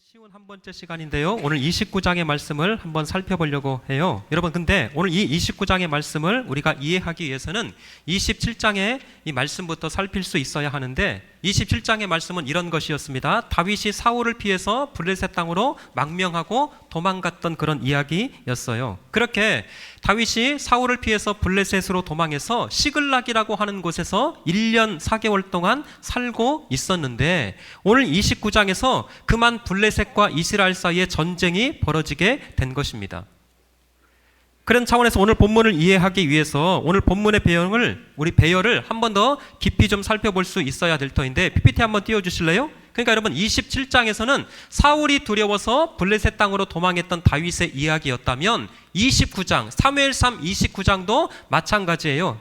쉬운 한 번째 시간인데요. 오늘 29장의 말씀을 한번 살펴보려고 해요. 여러분, 근데 오늘 이 29장의 말씀을 우리가 이해하기 위해서는 27장의 이 말씀부터 살필 수 있어야 하는데 27장의 말씀은 이런 것이었습니다. 다윗이 사울을 피해서 블레셋 땅으로 망명하고 도망갔던 그런 이야기였어요. 그렇게 다윗이 사울을 피해서 블레셋으로 도망해서 시글락이라고 하는 곳에서 1년 4개월 동안 살고 있었는데 오늘 29장에서 그만 블레셋과 이스라엘 사이에 전쟁이 벌어지게 된 것입니다. 그런 차원에서 오늘 본문을 이해하기 위해서 오늘 본문의 배경을 우리 배열을 한 번 더 깊이 좀 살펴볼 수 있어야 될 터인데 PPT 한번 띄워 주실래요? 그러니까 여러분 27장에서는 사울이 두려워서 블레셋 땅으로 도망했던 다윗의 이야기였다면 29장 사무엘상 29장도 마찬가지예요.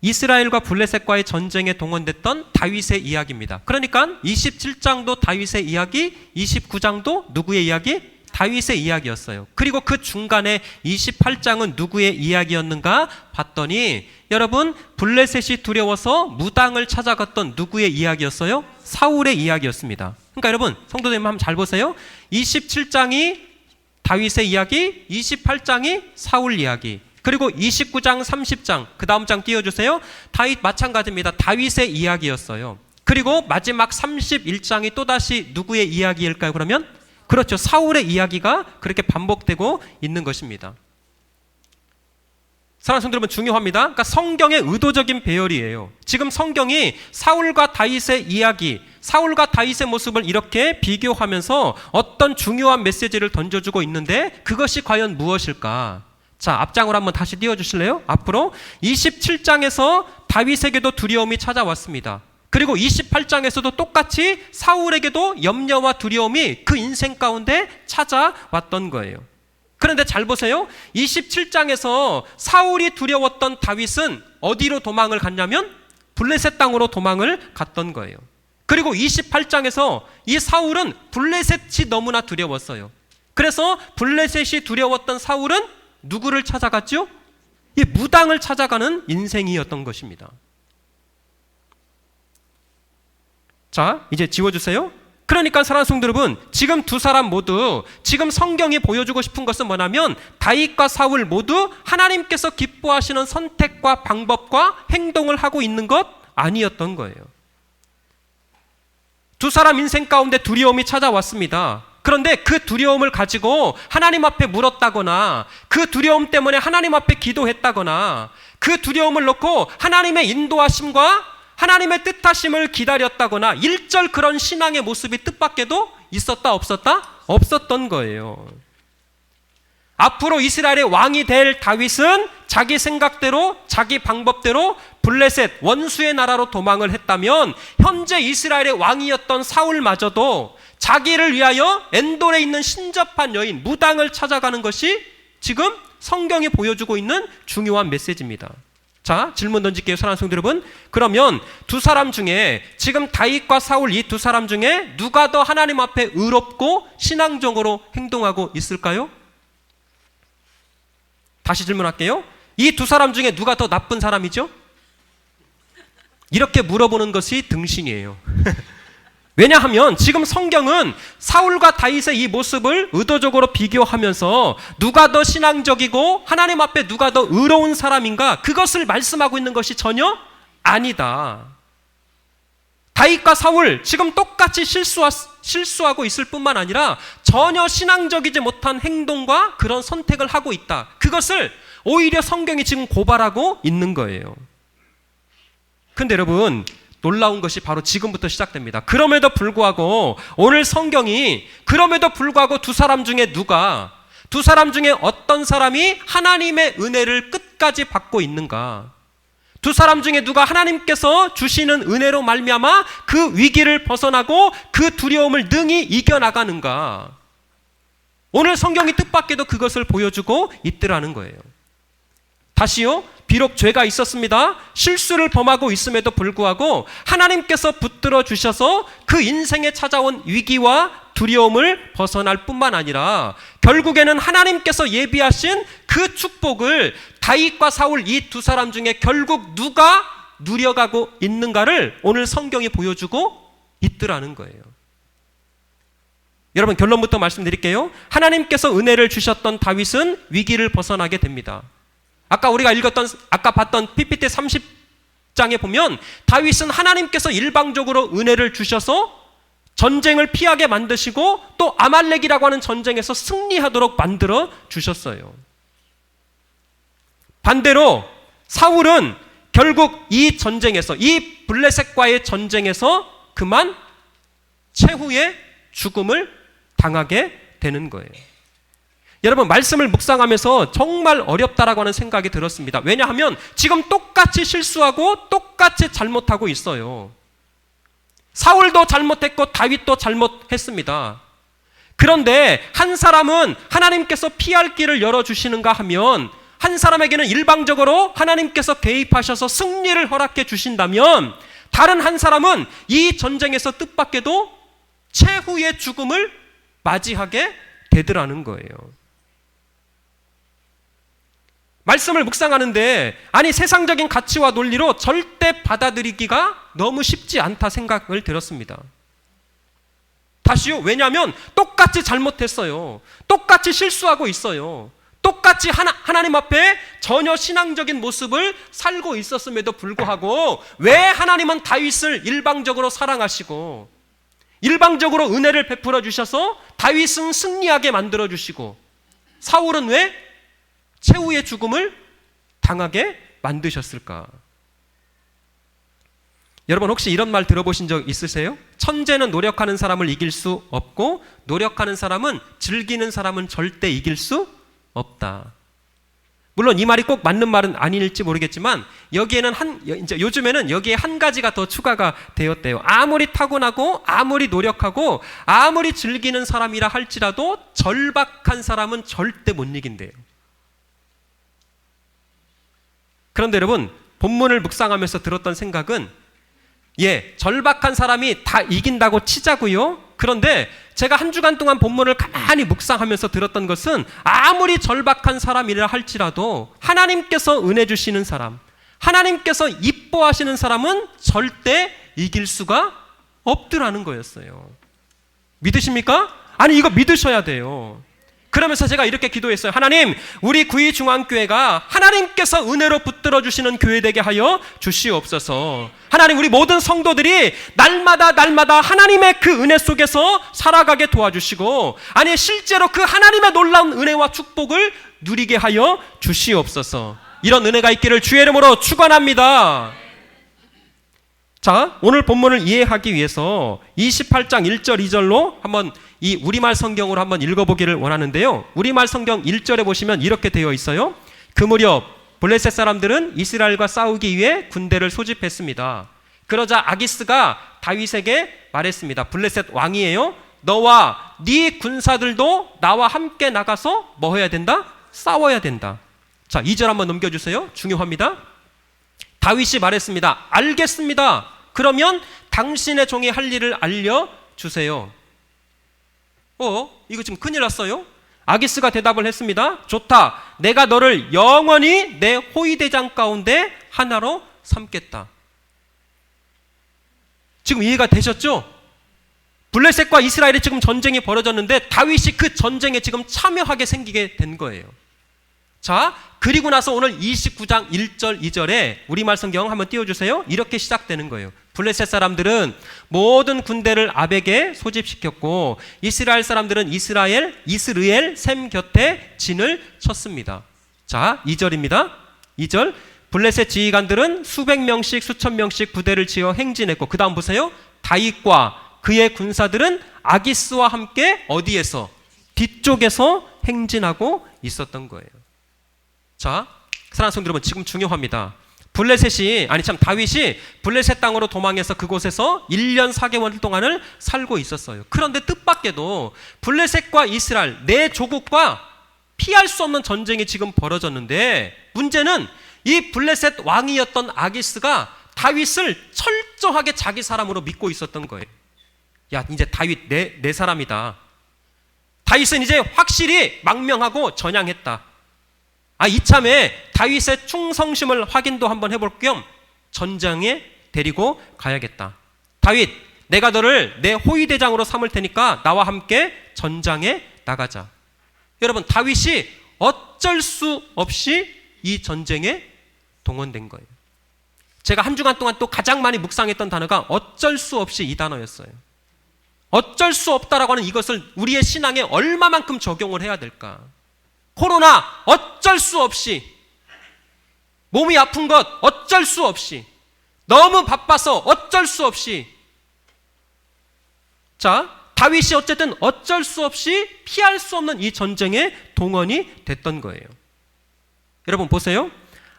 이스라엘과 블레셋과의 전쟁에 동원됐던 다윗의 이야기입니다. 그러니까 27장도 다윗의 이야기, 29장도 누구의 이야기? 다윗의 이야기였어요. 그리고 그 중간에 28장은 누구의 이야기였는가 봤더니 여러분 블레셋이 두려워서 무당을 찾아갔던 누구의 이야기였어요? 사울의 이야기였습니다. 그러니까 여러분 성도님 한번 잘 보세요. 27장이 다윗의 이야기, 28장이 사울 이야기. 그리고 29장, 30장, 그 다음 장 띄워주세요. 다윗 마찬가지입니다. 다윗의 이야기였어요. 그리고 마지막 31장이 또다시 누구의 이야기일까요, 그러면? 그렇죠. 사울의 이야기가 그렇게 반복되고 있는 것입니다. 사랑하는 성도 여러분 중요합니다. 그러니까 성경의 의도적인 배열이에요. 지금 성경이 사울과 다윗의 이야기, 사울과 다윗의 모습을 이렇게 비교하면서 어떤 중요한 메시지를 던져주고 있는데 그것이 과연 무엇일까? 자, 앞장으로 한번 다시 띄워 주실래요? 앞으로 27장에서 다윗에게도 두려움이 찾아왔습니다. 그리고 28장에서도 똑같이 사울에게도 염려와 두려움이 그 인생 가운데 찾아왔던 거예요. 그런데 잘 보세요. 27장에서 사울이 두려웠던 다윗은 어디로 도망을 갔냐면 블레셋 땅으로 도망을 갔던 거예요. 그리고 28장에서 이 사울은 블레셋이 너무나 두려웠어요. 그래서 블레셋이 두려웠던 사울은 누구를 찾아갔죠? 이 무당을 찾아가는 인생이었던 것입니다. 자, 이제 지워주세요. 그러니까 사랑하는 성도 여러분, 지금 두 사람 모두 지금 성경이 보여주고 싶은 것은 뭐냐면 다윗과 사울 모두 하나님께서 기뻐하시는 선택과 방법과 행동을 하고 있는 것 아니었던 거예요. 두 사람 인생 가운데 두려움이 찾아왔습니다. 그런데 그 두려움을 가지고 하나님 앞에 물었다거나 그 두려움 때문에 하나님 앞에 기도했다거나 그 두려움을 놓고 하나님의 인도하심과 하나님의 뜻하심을 기다렸다거나 일절 그런 신앙의 모습이 뜻밖에도 있었다 없었다? 없었던 거예요. 앞으로 이스라엘의 왕이 될 다윗은 자기 생각대로 자기 방법대로 블레셋 원수의 나라로 도망을 했다면 현재 이스라엘의 왕이었던 사울마저도 자기를 위하여 엔돌에 있는 신접한 여인 무당을 찾아가는 것이 지금 성경이 보여주고 있는 중요한 메시지입니다. 자, 질문 던질게요, 사랑하는 성도 여러분. 그러면 두 사람 중에 지금 다윗과 사울 이 두 사람 중에 누가 더 하나님 앞에 의롭고 신앙적으로 행동하고 있을까요? 다시 질문할게요. 이 두 사람 중에 누가 더 나쁜 사람이죠? 이렇게 물어보는 것이 등신이에요. 왜냐하면 지금 성경은 사울과 다윗의 이 모습을 의도적으로 비교하면서 누가 더 신앙적이고 하나님 앞에 누가 더 의로운 사람인가 그것을 말씀하고 있는 것이 전혀 아니다. 다윗과 사울 지금 똑같이 실수하, 실수하고 있을 뿐만 아니라 전혀 신앙적이지 못한 행동과 그런 선택을 하고 있다. 그것을 오히려 성경이 지금 고발하고 있는 거예요. 근데 여러분 놀라운 것이 바로 지금부터 시작됩니다. 그럼에도 불구하고 오늘 성경이 그럼에도 불구하고 두 사람 중에 누가 두 사람 중에 어떤 사람이 하나님의 은혜를 끝까지 받고 있는가? 두 사람 중에 누가 하나님께서 주시는 은혜로 말미암아 그 위기를 벗어나고 그 두려움을 능히 이겨 나가는가? 오늘 성경이 뜻밖에도 그것을 보여주고 있더라는 거예요. 다시요. 비록 죄가 있었습니다. 실수를 범하고 있음에도 불구하고 하나님께서 붙들어 주셔서 그 인생에 찾아온 위기와 두려움을 벗어날 뿐만 아니라 결국에는 하나님께서 예비하신 그 축복을 다윗과 사울 이 두 사람 중에 결국 누가 누려가고 있는가를 오늘 성경이 보여주고 있더라는 거예요. 여러분 결론부터 말씀드릴게요. 하나님께서 은혜를 주셨던 다윗은 위기를 벗어나게 됩니다. 아까 우리가 읽었던 아까 봤던 PPT 30장에 보면 다윗은 하나님께서 일방적으로 은혜를 주셔서 전쟁을 피하게 만드시고 또 아말렉이라고 하는 전쟁에서 승리하도록 만들어 주셨어요. 반대로 사울은 결국 이 전쟁에서 이 블레셋과의 전쟁에서 그만 최후의 죽음을 당하게 되는 거예요. 여러분 말씀을 묵상하면서 정말 어렵다라고 하는 생각이 들었습니다. 왜냐하면 지금 똑같이 실수하고 똑같이 잘못하고 있어요. 사울도 잘못했고 다윗도 잘못했습니다. 그런데 한 사람은 하나님께서 피할 길을 열어 주시는가 하면 한 사람에게는 일방적으로 하나님께서 개입하셔서 승리를 허락해 주신다면 다른 한 사람은 이 전쟁에서 뜻밖에도 최후의 죽음을 맞이하게 되더라는 거예요. 말씀을 묵상하는데 아니 세상적인 가치와 논리로 절대 받아들이기가 너무 쉽지 않다 생각을 들었습니다. 다시요. 왜냐하면 똑같이 잘못했어요. 똑같이 실수하고 있어요. 똑같이 하나, 하나님 앞에 전혀 신앙적인 모습을 살고 있었음에도 불구하고 왜 하나님은 다윗을 일방적으로 사랑하시고 일방적으로 은혜를 베풀어 주셔서 다윗은 승리하게 만들어 주시고 사울은 왜 최후의 죽음을 당하게 만드셨을까? 여러분 혹시 이런 말 들어보신 적 있으세요? 천재는 노력하는 사람을 이길 수 없고 노력하는 사람은 즐기는 사람은 절대 이길 수 없다. 물론 이 말이 꼭 맞는 말은 아닐지 모르겠지만 여기에는 한 이제 요즘에는 여기에 한 가지가 더 추가가 되었대요. 아무리 타고나고 아무리 노력하고 아무리 즐기는 사람이라 할지라도 절박한 사람은 절대 못 이긴대요. 그런데 여러분 본문을 묵상하면서 들었던 생각은 예, 절박한 사람이 다 이긴다고 치자고요. 그런데 제가 한 주간 동안 본문을 가만히 묵상하면서 들었던 것은 아무리 절박한 사람이라 할지라도 하나님께서 은혜 주시는 사람, 하나님께서 이뻐하시는 사람은 절대 이길 수가 없더라는 거였어요. 믿으십니까? 아니 이거 믿으셔야 돼요. 그러면서 제가 이렇게 기도했어요. 하나님, 우리 구이 중앙교회가 하나님께서 은혜로 붙들어 주시는 교회 되게 하여 주시옵소서. 하나님, 우리 모든 성도들이 날마다 날마다 하나님의 그 은혜 속에서 살아가게 도와주시고, 아니 실제로 그 하나님의 놀라운 은혜와 축복을 누리게 하여 주시옵소서. 이런 은혜가 있기를 주의 이름으로 축원합니다. 자, 오늘 본문을 이해하기 위해서 28장 1절 2절로 한번 이 우리말 성경으로 한번 읽어보기를 원하는데요. 우리말 성경 1절에 보시면 이렇게 되어 있어요. 그 무렵 블레셋 사람들은 이스라엘과 싸우기 위해 군대를 소집했습니다. 그러자 아기스가 다윗에게 말했습니다. 블레셋 왕이에요. 너와 네 군사들도 나와 함께 나가서 뭐 해야 된다? 싸워야 된다. 자, 2절 한번 넘겨주세요. 중요합니다. 다윗이 말했습니다. 알겠습니다. 그러면 당신의 종이 할 일을 알려주세요. 어? 이거 지금 큰일 났어요? 아기스가 대답을 했습니다. 좋다. 내가 너를 영원히 내 호위대장 가운데 하나로 삼겠다. 지금 이해가 되셨죠? 블레셋과 이스라엘이 지금 전쟁이 벌어졌는데 다윗이 그 전쟁에 지금 참여하게 생기게 된 거예요. 자, 그리고 나서 오늘 29장 1절 2절에 우리말 성경 한번 띄워주세요. 이렇게 시작되는 거예요. 블레셋 사람들은 모든 군대를 아벡에 소집시켰고 이스라엘 사람들은 이스라엘 이스르엘 샘 곁에 진을 쳤습니다. 자, 2절입니다. 2절 블레셋 지휘관들은 수백 명씩 수천 명씩 부대를 지어 행진했고 그다음 보세요. 다윗과 그의 군사들은 아기스와 함께 어디에서 뒤쪽에서 행진하고 있었던 거예요. 자, 사랑하는 성도 여러분 지금 중요합니다. 블레셋이 아니 참 다윗이 블레셋 땅으로 도망해서 그곳에서 1년 4개월 동안을 살고 있었어요. 그런데 뜻밖에도 블레셋과 이스라엘 내 조국과 피할 수 없는 전쟁이 지금 벌어졌는데 문제는 이 블레셋 왕이었던 아기스가 다윗을 철저하게 자기 사람으로 믿고 있었던 거예요. 야, 이제 다윗 내, 내 사람이다. 다윗은 이제 확실히 망명하고 전향했다. 아, 이참에 다윗의 충성심을 확인도 한번 해볼 겸 전장에 데리고 가야겠다. 다윗, 내가 너를 내 호위 대장으로 삼을 테니까 나와 함께 전장에 나가자. 여러분 다윗이 어쩔 수 없이 이 전쟁에 동원된 거예요. 제가 한 주간 동안 또 가장 많이 묵상했던 단어가 어쩔 수 없이 이 단어였어요. 어쩔 수 없다라고 하는 이것을 우리의 신앙에 얼마만큼 적용을 해야 될까? 코로나 어쩔 수 없이 몸이 아픈 것 어쩔 수 없이 너무 바빠서 어쩔 수 없이 자 다윗이 어쨌든 어쩔 수 없이 피할 수 없는 이 전쟁에 동원이 됐던 거예요. 여러분 보세요.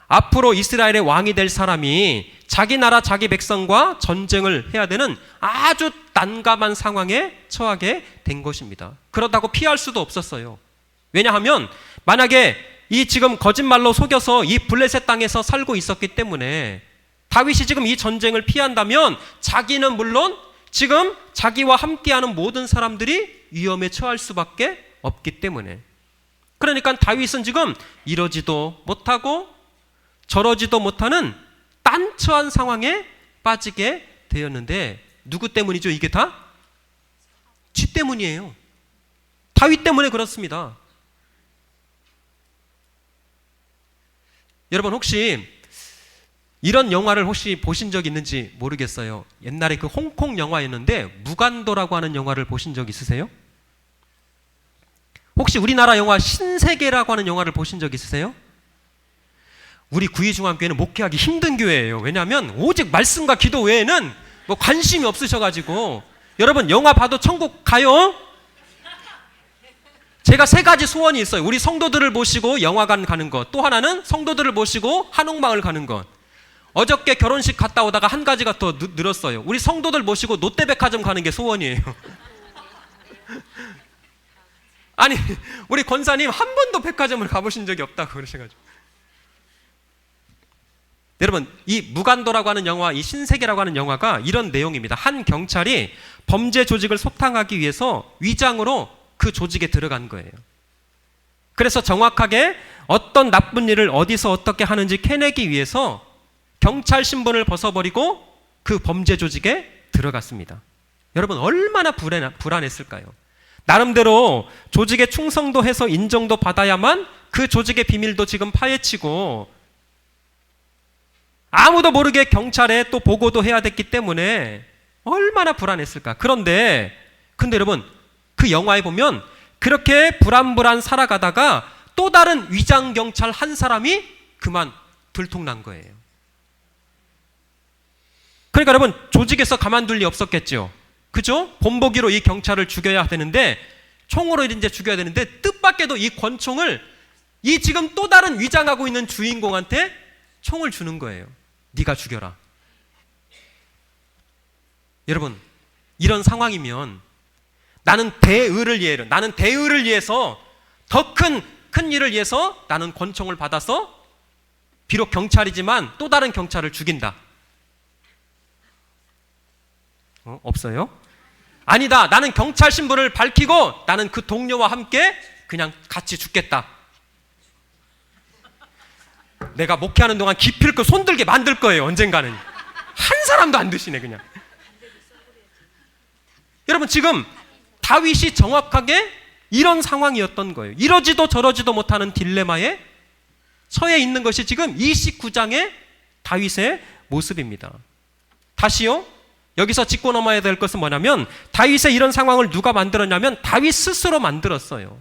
앞으로 이스라엘의 왕이 될 사람이 자기 나라 자기 백성과 전쟁을 해야 되는 아주 난감한 상황에 처하게 된 것입니다. 그러다고 피할 수도 없었어요. 왜냐하면 만약에 이 지금 거짓말로 속여서 이 블레셋 땅에서 살고 있었기 때문에 다윗이 지금 이 전쟁을 피한다면 자기는 물론 지금 자기와 함께하는 모든 사람들이 위험에 처할 수밖에 없기 때문에 그러니까 다윗은 지금 이러지도 못하고 저러지도 못하는 딴처한 상황에 빠지게 되었는데 누구 때문이죠? 이게 다? 쥐 때문이에요. 다윗 때문에 그렇습니다. 여러분 혹시 이런 영화를 혹시 보신 적 있는지 모르겠어요. 옛날에 그 홍콩 영화였는데 무간도라고 하는 영화를 보신 적 있으세요? 혹시 우리나라 영화 신세계라고 하는 영화를 보신 적 있으세요? 우리 구이중앙교회는 목회하기 힘든 교회예요. 왜냐하면 오직 말씀과 기도 외에는 뭐 관심이 없으셔가지고 여러분 영화 봐도 천국 가요? 제가 세 가지 소원이 있어요. 우리 성도들을 모시고 영화관 가는 것. 또 하나는 성도들을 모시고 한옥마을 가는 것. 어저께 결혼식 갔다 오다가 한 가지가 더 느- 늘었어요. 우리 성도들 모시고 롯데백화점 가는 게 소원이에요. 아니, 우리 권사님 한 번도 백화점을 가보신 적이 없다고 그러셔가지고. 여러분, 이 무간도라고 하는 영화, 이 신세계라고 하는 영화가 이런 내용입니다. 한 경찰이 범죄 조직을 속탕하기 위해서 위장으로 그 조직에 들어간 거예요. 그래서 정확하게 어떤 나쁜 일을 어디서 어떻게 하는지 캐내기 위해서 경찰 신분을 벗어버리고 그 범죄 조직에 들어갔습니다. 여러분 얼마나 불안, 불안했을까요? 나름대로 조직에 충성도 해서 인정도 받아야만 그 조직의 비밀도 지금 파헤치고 아무도 모르게 경찰에 또 보고도 해야 됐기 때문에 얼마나 불안했을까. 그런데 근데 여러분 그 영화에 보면 그렇게 불안불안 살아가다가 또 다른 위장 경찰 한 사람이 그만 들통난 거예요. 그러니까 여러분 조직에서 가만둘 리 없었겠죠. 그죠? 본보기로 이 경찰을 죽여야 되는데 총으로 이제 죽여야 되는데 뜻밖에도 이 권총을 이 지금 또 다른 위장하고 있는 주인공한테 총을 주는 거예요. 네가 죽여라. 여러분 이런 상황이면 나는 대의를 위해 나는 대의를 위해서 더 큰 큰 일을 위해서 나는 권총을 받아서 비록 경찰이지만 또 다른 경찰을 죽인다. 어, 없어요? 아니다. 나는 경찰 신분을 밝히고 나는 그 동료와 함께 그냥 같이 죽겠다. 내가 목회하는 동안 기필코 손들게 만들 거예요. 언젠가는 한 사람도 안 드시네 그냥. 여러분 지금 다윗이 정확하게 이런 상황이었던 거예요. 이러지도 저러지도 못하는 딜레마에 처해 있는 것이 지금 29장의 다윗의 모습입니다. 다시요. 여기서 짚고 넘어야 될 것은 뭐냐면 다윗의 이런 상황을 누가 만들었냐면 다윗 스스로 만들었어요.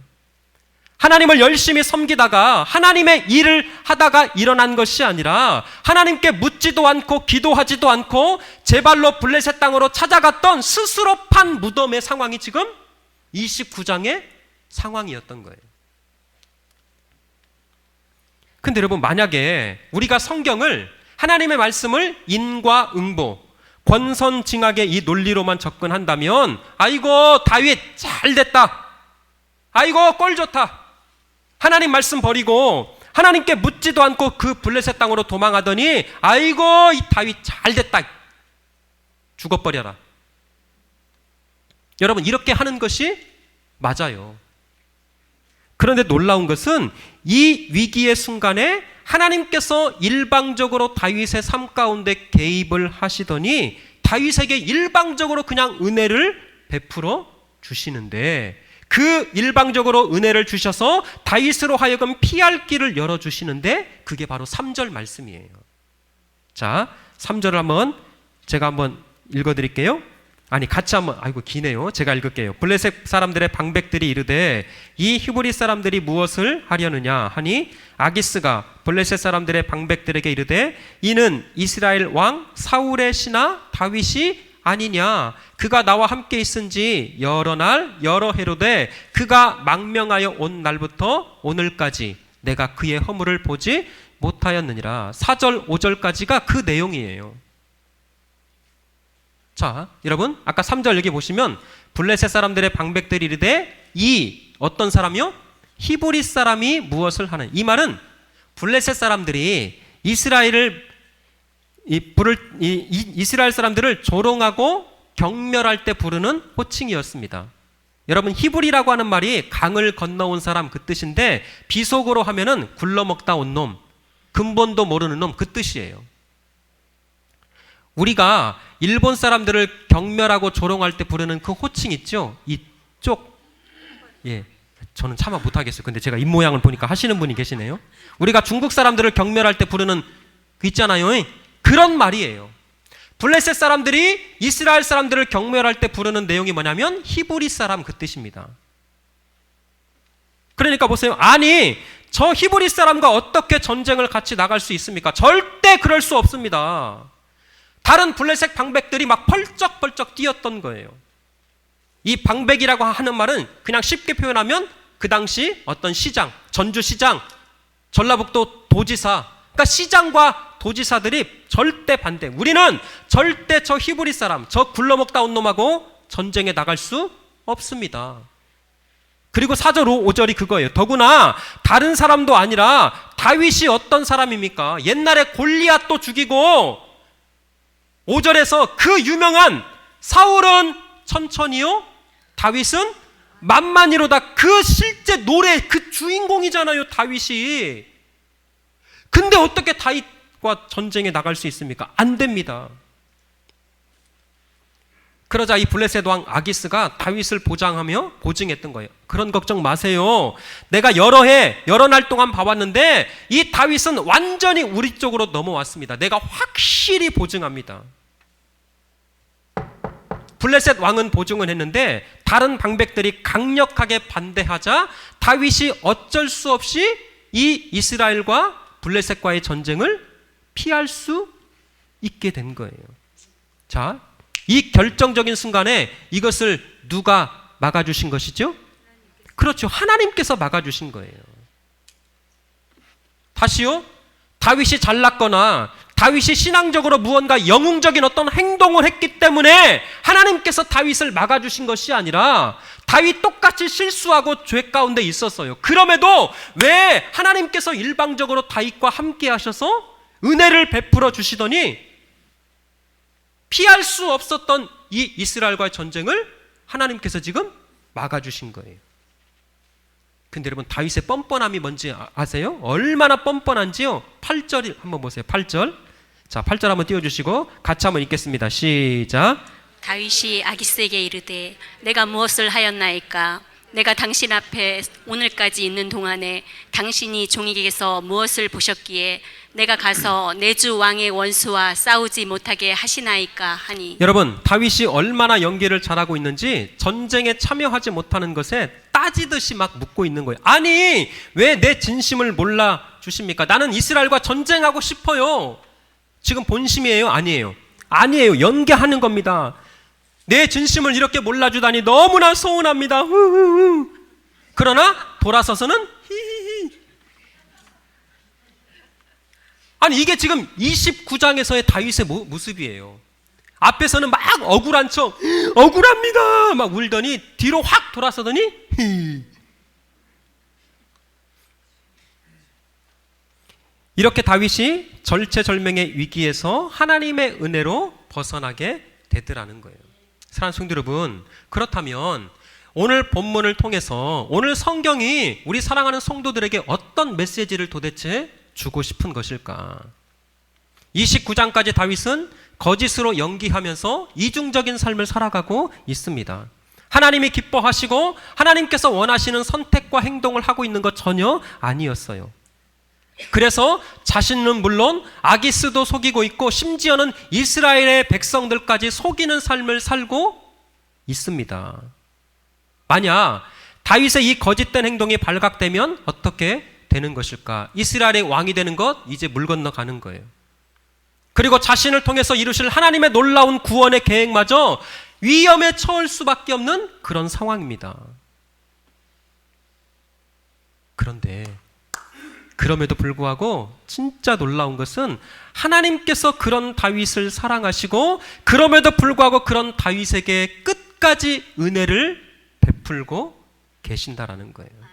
하나님을 열심히 섬기다가 하나님의 일을 하다가 일어난 것이 아니라 하나님께 묻지도 않고 기도하지도 않고 제 발로 블레셋 땅으로 찾아갔던 스스로 판 무덤의 상황이 지금 29장의 상황이었던 거예요. 근데 여러분 만약에 우리가 성경을 하나님의 말씀을 인과 응보 권선징악의 이 논리로만 접근한다면 아이고 다윗 잘 됐다. 아이고 꼴 좋다. 하나님 말씀 버리고 하나님께 묻지도 않고 그 블레셋 땅으로 도망하더니 아이고 이 다윗 잘 됐다. 죽어버려라. 여러분 이렇게 하는 것이 맞아요. 그런데 놀라운 것은 이 위기의 순간에 하나님께서 일방적으로 다윗의 삶 가운데 개입을 하시더니 다윗에게 일방적으로 그냥 은혜를 베풀어 주시는데 그 일방적으로 은혜를 주셔서 다윗으로 하여금 피할 길을 열어 주시는데 그게 바로 3절 말씀이에요. 자, 3절을 한번 제가 한번 읽어 드릴게요. 아니 같이 한번 아이고 기네요. 제가 읽을게요. 블레셋 사람들의 방백들이 이르되 이 히브리 사람들이 무엇을 하려느냐 하니 아기스가 블레셋 사람들의 방백들에게 이르되 이는 이스라엘 왕 사울의 신하 다윗이 아니냐 그가 나와 함께 있은지 여러 날 여러 해로 되 그가 망명하여 온 날부터 오늘까지 내가 그의 허물을 보지 못하였느니라 4절 5절까지가 그 내용이에요. 자, 여러분, 아까 3절 여기 보시면 블레셋 사람들의 방백들이 이르되 이 어떤 사람이요? 히브리 사람이 무엇을 하는 이 말은 블레셋 사람들이 이스라엘을 이 부를 이, 이 이스라엘 사람들을 조롱하고 경멸할 때 부르는 호칭이었습니다. 여러분 히브리라고 하는 말이 강을 건너온 사람 그 뜻인데 비속어로 하면은 굴러먹다 온 놈, 근본도 모르는 놈 그 뜻이에요. 우리가 일본 사람들을 경멸하고 조롱할 때 부르는 그 호칭 있죠? 이쪽 예. 저는 차마 못하겠어요. 근데 제가 입 모양을 보니까 하시는 분이 계시네요. 우리가 중국 사람들을 경멸할 때 부르는 그 있잖아요. 그런 말이에요. 블레셋 사람들이 이스라엘 사람들을 경멸할 때 부르는 내용이 뭐냐면 히브리 사람 그 뜻입니다. 그러니까 보세요. 아니, 저 히브리 사람과 어떻게 전쟁을 같이 나갈 수 있습니까? 절대 그럴 수 없습니다. 다른 블레셋 방백들이 막 펄쩍펄쩍 뛰었던 거예요. 이 방백이라고 하는 말은 그냥 쉽게 표현하면 그 당시 어떤 시장, 전주 시장, 전라북도 도지사, 그러니까 시장과 도지사들이 절대 반대. 우리는 절대 저 히브리 사람, 저 굴러먹다 온 놈하고 전쟁에 나갈 수 없습니다. 그리고 4절 5절이 그거예요. 더구나 다른 사람도 아니라 다윗이 어떤 사람입니까? 옛날에 골리앗도 죽이고 5절에서 그 유명한 사울은 천천히요. 다윗은 만만이로다. 그 실제 노래 그 주인공이잖아요. 다윗이. 근데 어떻게 다윗 과 전쟁에 나갈 수 있습니까? 안 됩니다. 그러자 이 블레셋 왕 아기스가 다윗을 보장하며 보증했던 거예요. 그런 걱정 마세요. 내가 여러 해, 여러 날 동안 봐왔는데 이 다윗은 완전히 우리 쪽으로 넘어왔습니다. 내가 확실히 보증합니다. 블레셋 왕은 보증을 했는데 다른 방백들이 강력하게 반대하자 다윗이 어쩔 수 없이 이 이스라엘과 블레셋과의 전쟁을 피할 수 있게 된 거예요. 자, 이 결정적인 순간에 이것을 누가 막아주신 것이죠? 그렇죠. 하나님께서 막아주신 거예요. 다시요. 다윗이 잘났거나 다윗이 신앙적으로 무언가 영웅적인 어떤 행동을 했기 때문에 하나님께서 다윗을 막아주신 것이 아니라 다윗 똑같이 실수하고 죄 가운데 있었어요. 그럼에도 왜 하나님께서 일방적으로 다윗과 함께 하셔서 은혜를 베풀어 주시더니 피할 수 없었던 이 이스라엘과의 전쟁을 하나님께서 지금 막아주신 거예요. 근데 여러분 다윗의 뻔뻔함이 뭔지 아- 아세요? 얼마나 뻔뻔한지요? 8절 한번 보세요. 8절. 자, 8절 한번 띄워 주시고 같이 한번 읽겠습니다. 시작. 다윗이 아기스에게 이르되 내가 무엇을 하였나이까 내가 당신 앞에 오늘까지 있는 동안에 당신이 종에게서 무엇을 보셨기에 내가 가서 내 주 왕의 원수와 싸우지 못하게 하시나이까 하니 여러분, 다윗이 얼마나 연기를 잘하고 있는지 전쟁에 참여하지 못하는 것에 따지듯이 막 묻고 있는 거예요. 아니, 왜 내 진심을 몰라 주십니까? 나는 이스라엘과 전쟁하고 싶어요. 지금 본심이에요? 아니에요. 아니에요. 연기하는 겁니다. 내 진심을 이렇게 몰라주다니 너무나 서운합니다. 후후후. 그러나 돌아서서는 히히히. 아니 이게 지금 29장에서의 다윗의 모, 모습이에요. 앞에서는 막 억울한 척 억울합니다 막 울더니 뒤로 확 돌아서더니 히. 이렇게 다윗이 절체절명의 위기에서 하나님의 은혜로 벗어나게 되더라는 거예요. 사랑하는 성도 여러분, 그렇다면 오늘 본문을 통해서 오늘 성경이 우리 사랑하는 성도들에게 어떤 메시지를 도대체 주고 싶은 것일까? 29장까지 다윗은 거짓으로 연기하면서 이중적인 삶을 살아가고 있습니다. 하나님이 기뻐하시고 하나님께서 원하시는 선택과 행동을 하고 있는 것 전혀 아니었어요. 그래서 자신은 물론 아기스도 속이고 있고 심지어는 이스라엘의 백성들까지 속이는 삶을 살고 있습니다. 만약 다윗의 이 거짓된 행동이 발각되면 어떻게 되는 것일까? 이스라엘의 왕이 되는 것 이제 물 건너가는 거예요. 그리고 자신을 통해서 이루실 하나님의 놀라운 구원의 계획마저 위험에 처할 수밖에 없는 그런 상황입니다. 그런데 그럼에도 불구하고 진짜 놀라운 것은 하나님께서 그런 다윗을 사랑하시고 그럼에도 불구하고 그런 다윗에게 끝까지 은혜를 베풀고 계신다라는 거예요.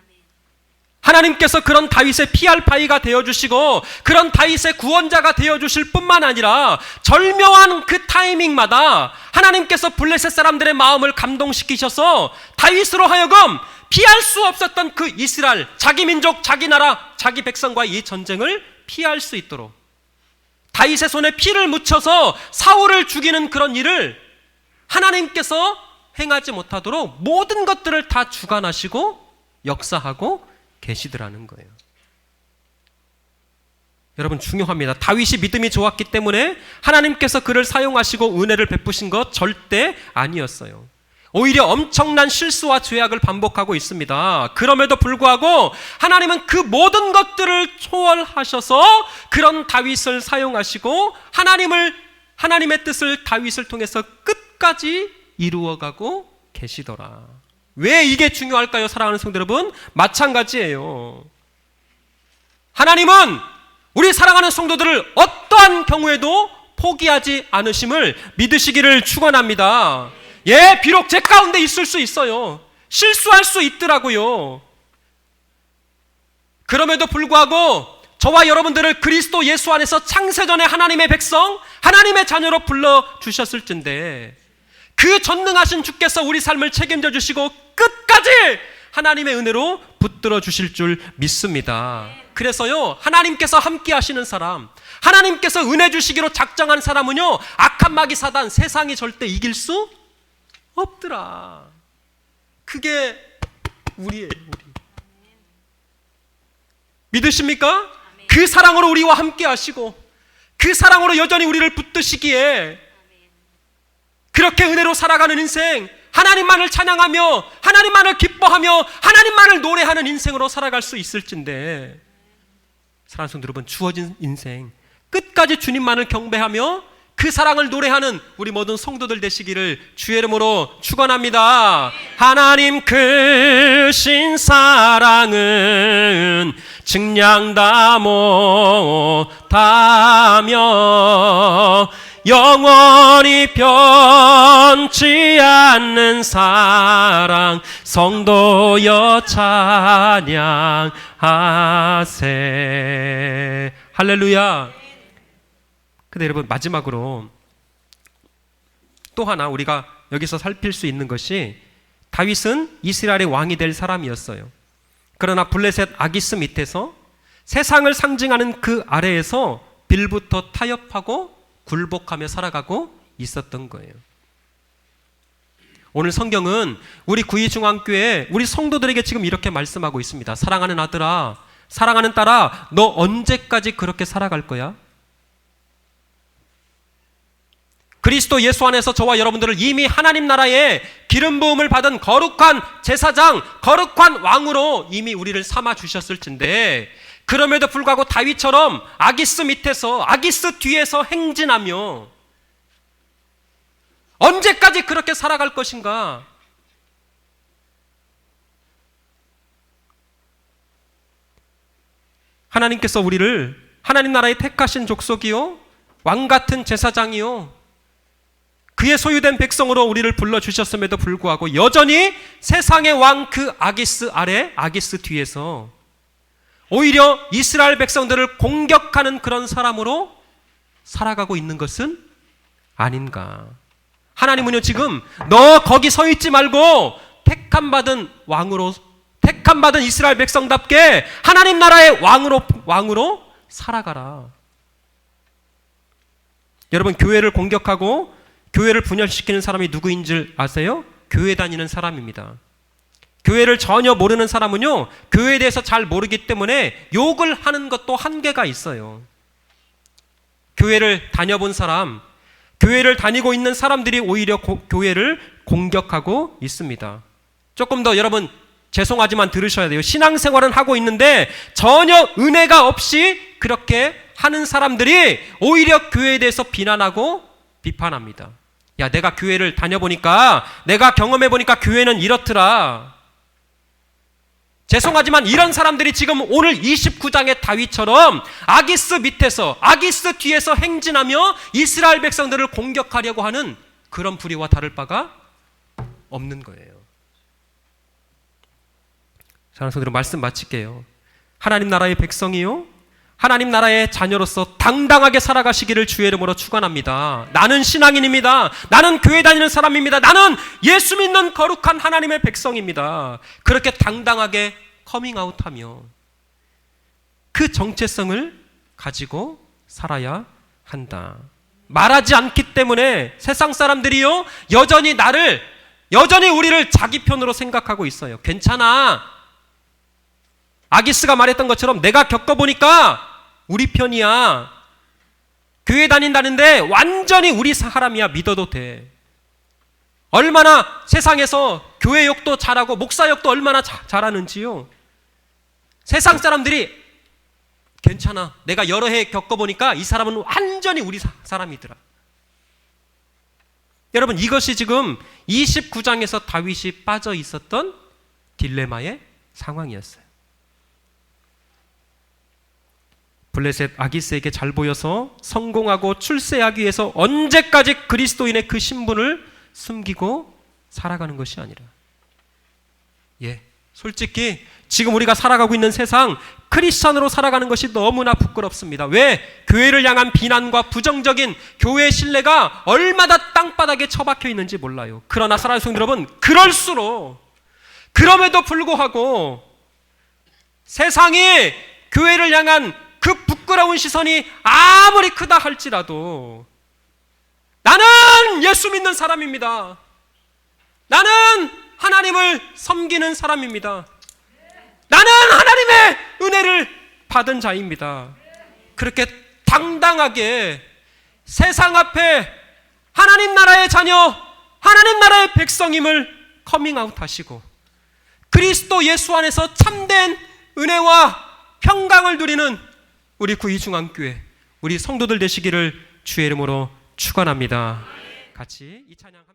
하나님께서 그런 다윗의 피할 바위가 되어 주시고 그런 다윗의 구원자가 되어 주실 뿐만 아니라 절묘한 그 타이밍마다 하나님께서 블레셋 사람들의 마음을 감동시키셔서 다윗으로 하여금 피할 수 없었던 그 이스라엘 자기 민족 자기 나라 자기 백성과의 이 전쟁을 피할 수 있도록 다윗의 손에 피를 묻혀서 사울을 죽이는 그런 일을 하나님께서 행하지 못하도록 모든 것들을 다 주관하시고 역사하고 계시더라는 거예요. 여러분 중요합니다. 다윗이 믿음이 좋았기 때문에 하나님께서 그를 사용하시고 은혜를 베푸신 것 절대 아니었어요. 오히려 엄청난 실수와 죄악을 반복하고 있습니다. 그럼에도 불구하고 하나님은 그 모든 것들을 초월하셔서 그런 다윗을 사용하시고 하나님을 하나님의 뜻을 다윗을 통해서 끝까지 이루어가고 계시더라. 왜 이게 중요할까요, 사랑하는 성도 여러분? 마찬가지예요. 하나님은 우리 사랑하는 성도들을 어떠한 경우에도 포기하지 않으심을 믿으시기를 축원합니다. 예, 비록 제 가운데 있을 수 있어요. 실수할 수 있더라고요. 그럼에도 불구하고 저와 여러분들을 그리스도 예수 안에서 창세전에 하나님의 백성, 하나님의 자녀로 불러 주셨을진데 그 전능하신 주께서 우리 삶을 책임져 주시고 끝까지 하나님의 은혜로 붙들어 주실 줄 믿습니다. 그래서요, 하나님께서 함께 하시는 사람, 하나님께서 은혜 주시기로 작정한 사람은요, 악한 마귀 사단 세상이 절대 이길 수 없더라. 그게 우리의 우리. 믿으십니까? 그 사랑으로 우리와 함께 하시고 그 사랑으로 여전히 우리를 붙드시기에 그렇게 은혜로 살아가는 인생 하나님만을 찬양하며 하나님만을 기뻐하며 하나님만을 노래하는 인생으로 살아갈 수 있을진데 사랑하는 성도 여러분 주어진 인생 끝까지 주님만을 경배하며 그 사랑을 노래하는 우리 모든 성도들 되시기를 주의 이름으로 축원합니다. 하나님 크신 사랑은 증량 다 못하며 영원히 변치 않는 사랑 성도여 찬양하세 할렐루야 근데 여러분 마지막으로 또 하나 우리가 여기서 살필 수 있는 것이 다윗은 이스라엘의 왕이 될 사람이었어요. 그러나 블레셋 아기스 밑에서 세상을 상징하는 그 아래에서 빌부터 타협하고 굴복하며 살아가고 있었던 거예요. 오늘 성경은 우리 구이중앙교회 우리 성도들에게 지금 이렇게 말씀하고 있습니다. 사랑하는 아들아, 사랑하는 딸아, 너 언제까지 그렇게 살아갈 거야? 그리스도 예수 안에서 저와 여러분들을 이미 하나님 나라의 기름 부음을 받은 거룩한 제사장, 거룩한 왕으로 이미 우리를 삼아 주셨을진데 그럼에도 불구하고 다윗처럼 아기스 밑에서 아기스 뒤에서 행진하며 언제까지 그렇게 살아갈 것인가? 하나님께서 우리를 하나님 나라의 택하신 족속이요 왕 같은 제사장이요 그의 소유된 백성으로 우리를 불러 주셨음에도 불구하고 여전히 세상의 왕 그 아기스 아래 아기스 뒤에서 오히려 이스라엘 백성들을 공격하는 그런 사람으로 살아가고 있는 것은 아닌가? 하나님은요 지금 너 거기 서 있지 말고 택함 받은 왕으로 택함 받은 이스라엘 백성답게 하나님 나라의 왕으로 왕으로 살아가라. 여러분 교회를 공격하고 교회를 분열시키는 사람이 누구인 줄 아세요? 교회 다니는 사람입니다. 교회를 전혀 모르는 사람은요, 교회에 대해서 잘 모르기 때문에 욕을 하는 것도 한계가 있어요. 교회를 다녀본 사람, 교회를 다니고 있는 사람들이 오히려 고- 교회를 공격하고 있습니다. 조금 더 여러분 죄송하지만 들으셔야 돼요. 신앙생활은 하고 있는데 전혀 은혜가 없이 그렇게 하는 사람들이 오히려 교회에 대해서 비난하고 비판합니다. 야, 내가 교회를 다녀보니까, 내가 경험해보니까 교회는 이렇더라. 죄송하지만 이런 사람들이 지금 오늘 29장의 다윗처럼 아기스 밑에서, 아기스 뒤에서 행진하며 이스라엘 백성들을 공격하려고 하는 그런 불의와 다를 바가 없는 거예요. 사랑하는 성도들 말씀 마칠게요. 하나님 나라의 백성이요. 하나님 나라의 자녀로서 당당하게 살아가시기를 주의 이름으로 축원합니다. 나는 신앙인입니다. 나는 교회 다니는 사람입니다. 나는 예수 믿는 거룩한 하나님의 백성입니다. 그렇게 당당하게 커밍아웃하며 그 정체성을 가지고 살아야 한다. 말하지 않기 때문에 세상 사람들이요 여전히 나를 여전히 우리를 자기 편으로 생각하고 있어요. 괜찮아. 아기스가 말했던 것처럼 내가 겪어보니까 우리 편이야. 교회 다닌다는데 완전히 우리 사람이야. 믿어도 돼. 얼마나 세상에서 교회 욕도 잘하고 목사 욕도 얼마나 자- 잘하는지요. 세상 사람들이 괜찮아. 내가 여러 해 겪어보니까 이 사람은 완전히 우리 사- 사람이더라. 여러분 이것이 지금 29장에서 다윗이 빠져 있었던 딜레마의 상황이었어요. 블레셋 아기스에게 잘 보여서 성공하고 출세하기 위해서 언제까지 그리스도인의 그 신분을 숨기고 살아가는 것이 아니라 예 솔직히 지금 우리가 살아가고 있는 세상 크리스천으로 살아가는 것이 너무나 부끄럽습니다. 왜? 교회를 향한 비난과 부정적인 교회의 신뢰가 얼마나 땅바닥에 처박혀 있는지 몰라요. 그러나 사랑하는 성도 여러분, 그럴수록 그럼에도 불구하고 세상이 교회를 향한 그 부끄러운 시선이 아무리 크다 할지라도 나는 예수 믿는 사람입니다. 나는 하나님을 섬기는 사람입니다. 나는 하나님의 은혜를 받은 자입니다. 그렇게 당당하게 세상 앞에 하나님 나라의 자녀, 하나님 나라의 백성임을 커밍아웃 하시고 그리스도 예수 안에서 참된 은혜와 평강을 누리는 우리 구이중앙교회 우리 성도들 되시기를 주의 이름으로 축원합니다. 같이 이 찬양